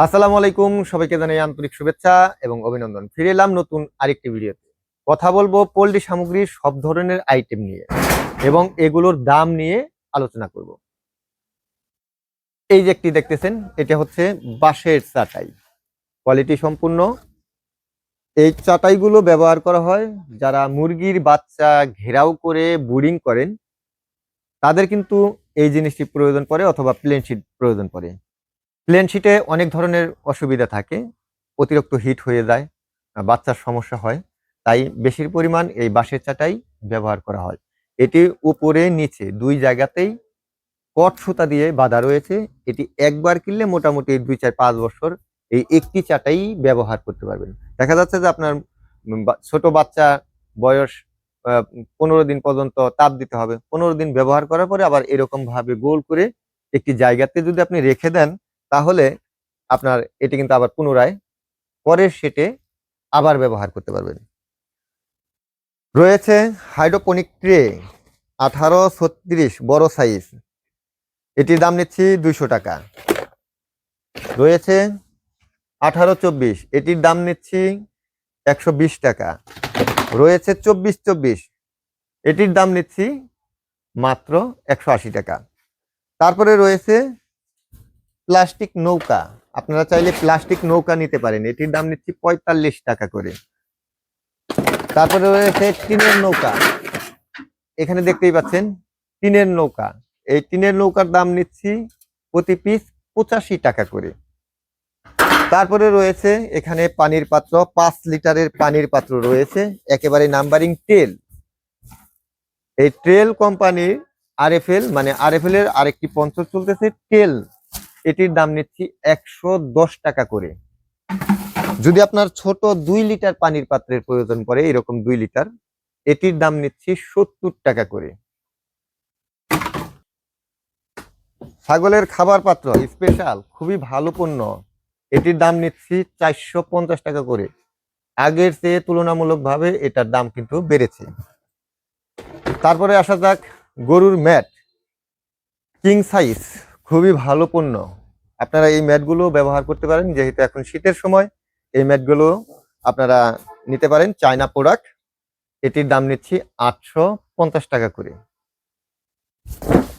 আসসালামু আলাইকুম, সবাইকে জানাই আন্তরিক শুভেচ্ছা এবং অভিনন্দন। ফিরে এলাম নতুন আরেকটি ভিডিওতে। কথা বলব পোল্ট্রি সামগ্রীর সব ধরনের আইটেম নিয়ে এবং এগুলোর দাম নিয়ে আলোচনা করব। এই যে একটি দেখতেছেন, এটা হচ্ছে বাঁশের চাটাই। কোয়ালিটি সম্পূর্ণ। এই চাটাইগুলো ব্যবহার করা হয় যারা মুরগির বাচ্চা ঘেরাও করে বুডিং করেন, তাদের কিন্তু এই জিনিসটি প্রয়োজন পড়ে অথবা প্লেন শিট প্রয়োজন পড়ে। প্লেন শিটে অনেক ধরনের অসুবিধা থাকে, অতিরিক্ত হিট হয়ে যায়, বাচ্চার সমস্যা হয়, তাই বেশির পরিমাণ এই বাঁশের চাটাই ব্যবহার করা হয়। এটি উপরে নিচে দুই জায়গাতেই কট সুতা দিয়ে বাঁধা রয়েছে, এটি একবার কিনলে মোটামুটি দুই চার পাঁচ বছর এই একটি চাটাই ব্যবহার করতে পারবেন। দেখা যাচ্ছে যে আপনার ছোট বাচ্চা বয়স পনেরো দিন পর্যন্ত তাপ দিতে হবে, পনেরো দিন ব্যবহার করার পরে আবার এরকম ভাবে গোল করে একটি জায়গাতে যদি আপনি রেখে দেন তাহলে আপনার এটি কিন্তু আবার পুনরায় পরের সেটে আবার ব্যবহার করতে পারবেন। রয়েছে হাইড্রোপনিক ট্রে আঠারো ছত্রিশ বড় সাইজ এটির দাম নিচ্ছি দুইশো টাকা। রয়েছে আঠারো চব্বিশ, এটির দাম নিচ্ছি একশো বিশ টাকা। রয়েছে চব্বিশ চব্বিশ, এটির দাম নিচ্ছি মাত্র একশো আশি টাকা। তারপরে রয়েছে প্লাস্টিক নৌকা। আপনারা চাইলে প্লাস্টিক নৌকা নিতে পারেন। এটির দাম নিচ্ছি পঁয়তাল্লিশ টাকা করে। তারপরে রয়েছে টিনের নৌকা। এখানে দেখতেই পাচ্ছেন, টিনের নৌকা। এই টিনের নৌকার দাম নিচ্ছি প্রতি পিস পঁচাশি টাকা করে। তারপরে রয়েছে এখানে পানির পাত্র, পাঁচ লিটারের পানির পাত্র রয়েছে, একেবারে নাম্বারিং টেল এই ট্রেল কোম্পানির আরএফএল মানে আরএফএল এর আরেকটি পঞ্চর চলতেছে টেল এটির দাম নিচ্ছি একশো দশ টাকা করে। যদি আপনার ছোট দুই লিটার পানির পাত্রের প্রয়োজন পড়ে, এরকম দুই লিটার, এটির দাম নিচ্ছি সত্তর টাকা করে। ছাগলের খাবার পাত্র স্পেশাল খুবই ভালো পণ্য। এটির দাম নিচ্ছি চারশো পঞ্চাশ টাকা করে। আগের চেয়ে তুলনামূলকভাবে এটার দাম কিন্তু বেড়েছে। তারপরে আসা যাক গরুর ম্যাট। কিং সাইজ খুবই ভালো পণ্য। আপনারা এই ম্যাটগুলো ব্যবহার করতে পারেন, যেহেতু এখন শীতের সময়। এই ম্যাটগুলো আপনারা নিতে পারেন, চায়না প্রোডাক্ট। এটির দাম নিচ্ছি আটশো পঞ্চাশ টাকা করে।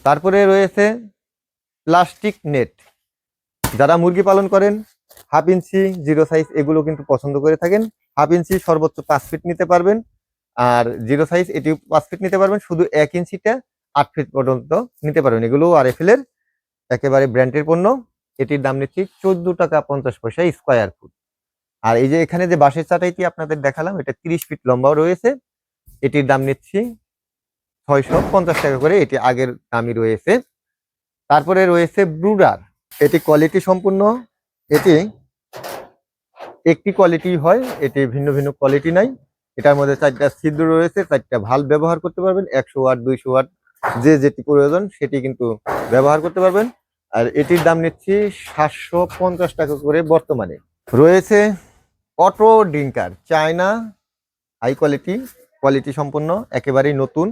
তারপরে রয়েছে প্লাস্টিক নেট। যারা মুরগি পালন করেন, হাফ ইঞ্চি, জিরো সাইজ এগুলো কিন্তু পছন্দ করে থাকেন। হাফ ইঞ্চি সর্বোচ্চ পাঁচ ফিট নিতে পারবেন। আর জিরো সাইজ এটি পাঁচ ফিট নিতে পারবেন, শুধু এক ইঞ্চিটা আট ফিট পর্যন্ত নিতে পারবেন। এগুলো আর এফ এর একেবারে ব্র্যান্ডের পণ্য, এটির দাম নিচ্ছি চোদ্দ টাকা পঞ্চাশ পয়সা স্কোয়ার ফুট। আর এই যে এখানে যে বাঁশের চাটাইটি আপনাদের দেখালাম, এটা তিরিশ ফিট লম্বাও রয়েছে, এটির দাম নিচ্ছি ছয়শো পঞ্চাশ টাকা করে, এটি আগের দামই রয়েছে। তারপরে রয়েছে ব্রুডার, এটি কোয়ালিটি সম্পূর্ণ, এটি একটি কোয়ালিটি হয়, এটি ভিন্ন ভিন্ন কোয়ালিটি নাই। এটার মধ্যে চারটা ছিদ্র রয়েছে, চারটা ভালো ব্যবহার করতে পারবেন, একশো ওয়াট, দুইশো ওয়াট, যে যেটি প্রয়োজন সেটি কিন্তু ব্যবহার করতে পারবেন। আর এটির দাম নিচ্ছি সাতশো পঞ্চাশ টাকা করে বর্তমানে। রয়েছে auto drinker, China high quality quality সম্পন্ন একেবারেই নতুন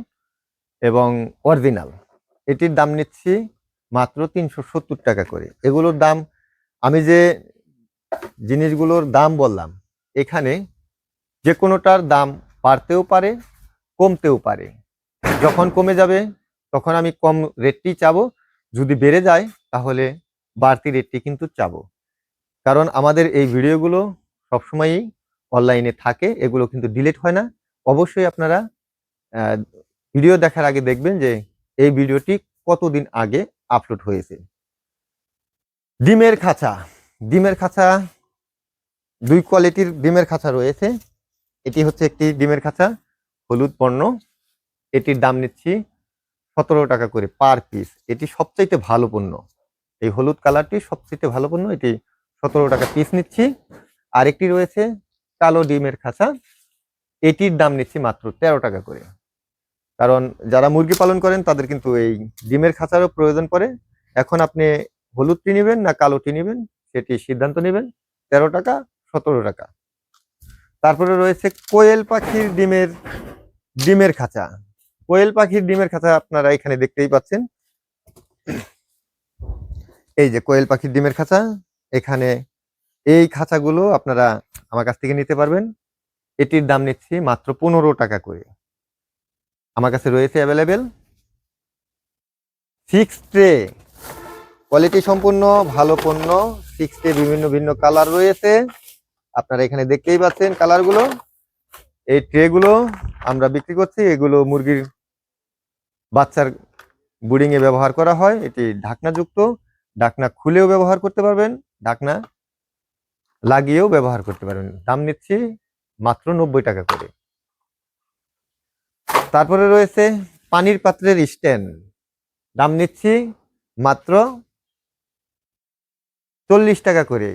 এবং অরিজিনাল এটির দাম নিচ্ছি মাত্র তিনশো সত্তর টাকা করে। এগুলোর দাম, আমি যে জিনিসগুলোর দাম বললাম, এখানে যে কোনোটার দাম বাড়তেও পারে, কমতেও পারে। যখন কমে যাবে, তখন আমি কম রেটটি চাবো। যদি বেড়ে যায় তাহলে বাড়তি রেটটি কিন্তু চাবো। কারণ আমাদের এই ভিডিওগুলো সবসময়ই অনলাইনে থাকে, এগুলো কিন্তু ডিলিট হয় না। অবশ্যই আপনারা ভিডিও দেখার আগে দেখবেন যে এই ভিডিওটি কতদিন আগে আপলোড হয়েছে। ডিমের খাঁচা। ডিমের খাঁচা, দুই কোয়ালিটির ডিমের খাঁচা রয়েছে। এটি হচ্ছে একটি ডিমের খাঁচা, হলুদ পণ্য এটির দাম নিচ্ছি সতেরো টাকা করে পার পিস এটি সবচাইতে ভালো পণ্য। এই হলুদ কালারটি সবচেয়ে ভালো পণ্য। এটি সতেরো টাকা পিস নিচ্ছি। আরেকটি রয়েছে কালো ডিমের খাঁচা। এটির দাম নিচ্ছি মাত্র তেরো টাকা করে। কারণ যারা মুরগি পালন করেন, তাদের কিন্তু এই ডিমের খাঁচারও প্রয়োজন পড়ে। এখন আপনি হলুদটি নেবেন না কালোটি নেবেন, সেটি সিদ্ধান্ত নেবেন। তেরো টাকা, সতেরো টাকা। তারপরে রয়েছে কোয়েল পাখির ডিমের ডিমের খাঁচা। কোয়েল পাখির ডিমের খাঁচা আপনারা এখানে দেখতেই পাচ্ছেন। এই যে কোয়েল পাখির ডিমের খাঁচা, এখানে এই খাঁচাগুলো আপনারা আমার কাছ থেকে নিতে পারবেন। এটির দাম নিচ্ছি মাত্র পনেরো টাকা করে। আমার কাছে রয়েছে অ্যাভেলেবেল সিক্স ট্রে কোয়ালিটি সম্পূর্ণ, ভালো পণ্য। সিক্স ট্রে বিভিন্ন ভিন্ন কালার রয়েছে। আপনারা এখানে দেখতেই পাচ্ছেন কালারগুলো এই ট্রেগুলো আমরা বিক্রি করছি। এগুলো মুরগির বাচ্চার বুডিং এ ব্যবহার করা হয়। এটি ঢাকনাযুক্ত। ঢাকনা খুলেও ব্যবহার করতে পারবেন ঢাকনা লাগিয়েও ব্যবহার করতে পারবেন। দাম নিচ্ছি মাত্র নব্বই টাকা করে। তারপরে রয়েছে পানির পাত্রের স্ট্যান্ড। দাম নিচ্ছি মাত্র চল্লিশ টাকা করে।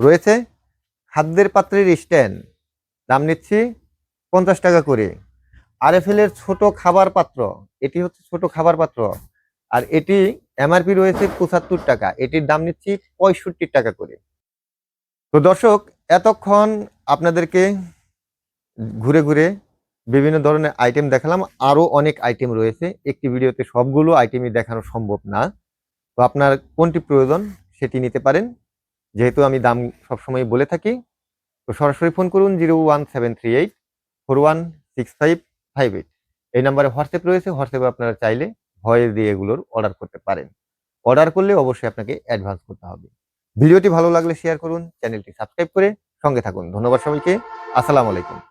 রয়েছে খাদ্যের পাত্রের স্ট্যান্ড। দাম নিচ্ছি পঞ্চাশ টাকা করে। আরএফএল এর ছোট খাবার পাত্র, এটি হচ্ছে ছোট খাবার পাত্র। আর এটি এমআরপি রয়েছে পঁচাত্তর টাকা। এটির দাম নিচ্ছি পঁয়ষট্টি টাকা করে। তো দর্শক, এতক্ষণ আপনাদেরকে ঘুরে ঘুরে বিভিন্ন ধরনের আইটেম দেখালাম। আরও অনেক আইটেম রয়েছে। একটি ভিডিওতে সবগুলো আইটেমই দেখানো সম্ভব না। তো আপনার কোনটি প্রয়োজন সেটি নিতে পারেন। যেহেতু আমি দাম সবসময় বলে থাকি, তো সরাসরি ফোন করুন zero one seven three eight four one six five five eight. এই নাম্বারে হোয়াটসঅ্যাপ রয়েছে। হোয়াটসঅ্যাপে আপনারা চাইলে ভয়েস দিয়ে এগুলোর অর্ডার করতে পারেন। অর্ডার করলে অবশ্যই আপনাকে অ্যাডভান্স করতে হবে। ভিডিওটি ভালো লাগলে শেয়ার করুন চ্যানেলটি সাবস্ক্রাইব করে সঙ্গে থাকুন। ধন্যবাদ সবাইকে। আসসালামু আলাইকুম।